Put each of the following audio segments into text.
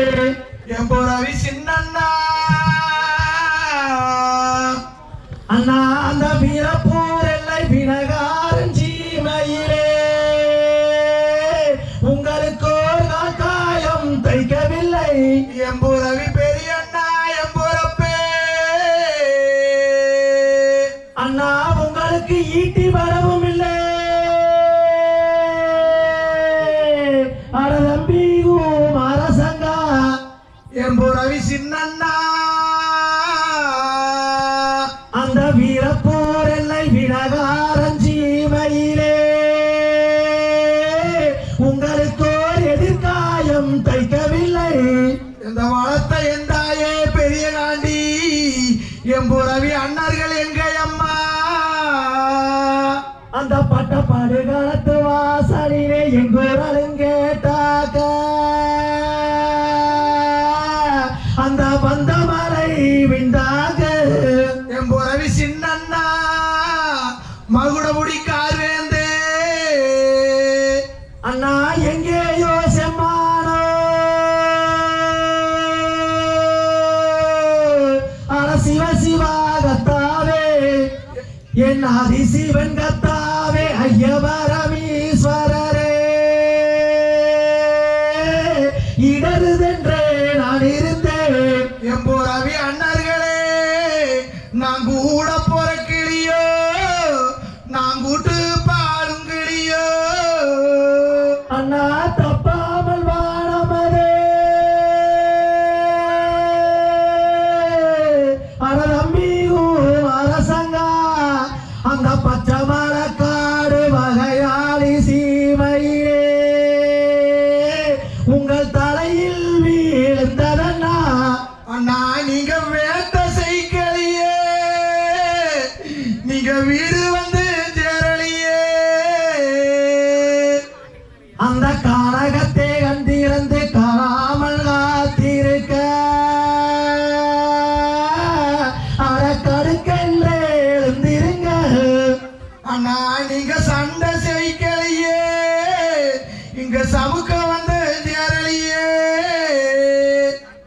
எம்புரவி சின்னண்ணா அண்ணா அந்த வீரப்பூர் எல்லை வினகாரன் சீமையிலே. உங்களுக்கு ஒரு காயம் தைக்கவில்லை. எம்புரவி பெரியண்ணா பெரிய அண்ணா உங்களுக்கு ஈட்டி வரவும் எம்புரவி சின்னண்ணா அந்த வீரப்பூர் எல்லை வினகாரன் சீமையிலே. உங்களுக்கு ஒரு எதிர்காயம் தைக்கவில்லை. இந்த வளர்த்த எந்தாயே பெரிய காண்டி. எம்புரவி அண்ணர்கள் எங்க அம்மா? அந்த பட்டப்பாடு காலத்து வாசலிலே எங்கூரலும் கேட்டாக்க என் ஆதி சிவன் கத்தாவே ஐயவரமீஸ்வரரே இடருதென்றே நான் இருந்தேன். எம்புரவி அண்ணர்களே நான் கூட போற கிளியோ நான் கூட்டு பாடும் கிளியோ. அண்ணா அண்ணா நீங்க சண்டை செய்கலையே இங்க சமுக்க வந்து சேரலியே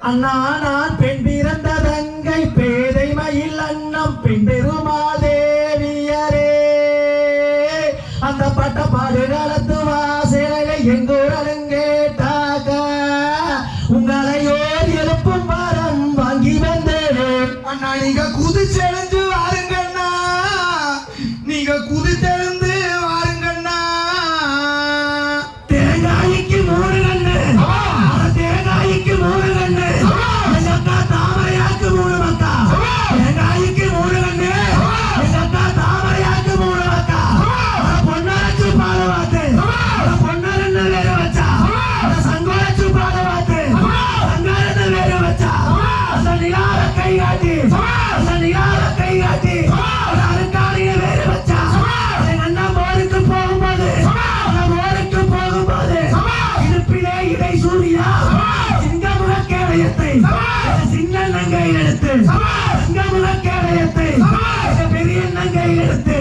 அண்ணா நான் பெண் பிறந்த தங்கை பேதை மயில் அண்ணம் பெண் பெருமாள் தேவியரே. அந்த பட்டப்பாடு காலத்து வாசலை எங்கூரலும் கேட்டாக உங்களை ஓர் எழுப்பும் மரம் வாங்கி வந்தேன். அண்ணா நீங்க குதிச்செழுந்து வாரு கேடயத்தை சின்ன நங்கை எடுத்து பெரிய நங்கை எடுத்து